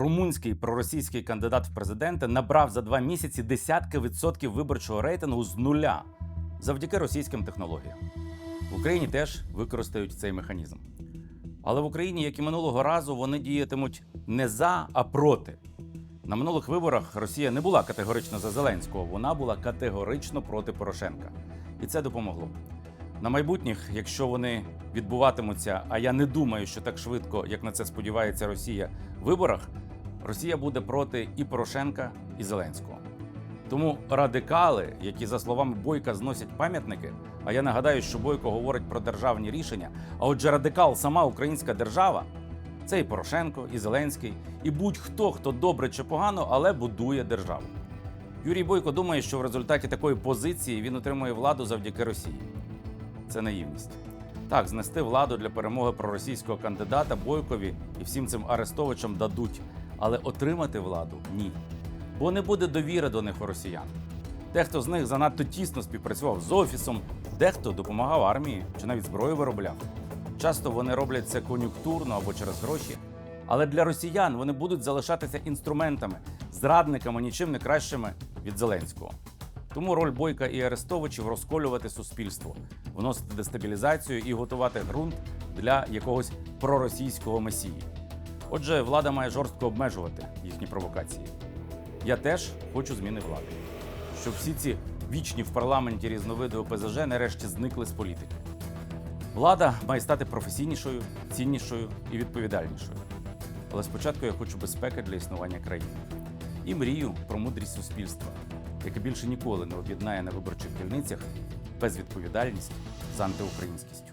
румунський проросійський кандидат в президенти набрав за два місяці десятки відсотків виборчого рейтингу з нуля завдяки російським технологіям. В Україні теж використають цей механізм. Але в Україні, як і минулого разу, вони діятимуть не за, а проти. На минулих виборах Росія не була категорично за Зеленського, вона була категорично проти Порошенка. І це допомогло. На майбутніх, якщо вони відбуватимуться, а я не думаю, що так швидко, як на це сподівається Росія, в виборах, Росія буде проти і Порошенка, і Зеленського. Тому радикали, які за словами Бойка зносять пам'ятники, а я нагадаю, що Бойко говорить про державні рішення. А отже, радикал сама українська держава це і Порошенко, і Зеленський, і будь-хто, хто добре чи погано, але будує державу. Юрій Бойко думає, що в результаті такої позиції він отримує владу завдяки Росії. Це наївність. Так, знести владу для перемоги проросійського кандидата Бойкові і всім цим арестовичам дадуть, але отримати владу ні. Бо не буде довіри до них у росіян. Дехто з них занадто тісно співпрацював з офісом, дехто допомагав армії чи навіть зброю виробляв. Часто вони роблять це кон'юнктурно або через гроші. Але для росіян вони будуть залишатися інструментами, зрадниками нічим не кращими від Зеленського. Тому роль Бойка і Арестовичів розколювати суспільство, вносити дестабілізацію і готувати ґрунт для якогось проросійського месії. Отже, влада має жорстко обмежувати їхні провокації. Я теж хочу зміни влади, щоб всі ці вічні в парламенті різновиди ОПЗЖ нарешті зникли з політики. Влада має стати професійнішою, ціннішою і відповідальнішою. Але спочатку я хочу безпеки для існування країни і мрію про мудрість суспільства, яке більше ніколи не об'єднає на виборчих дільницях безвідповідальність з антиукраїнськістю.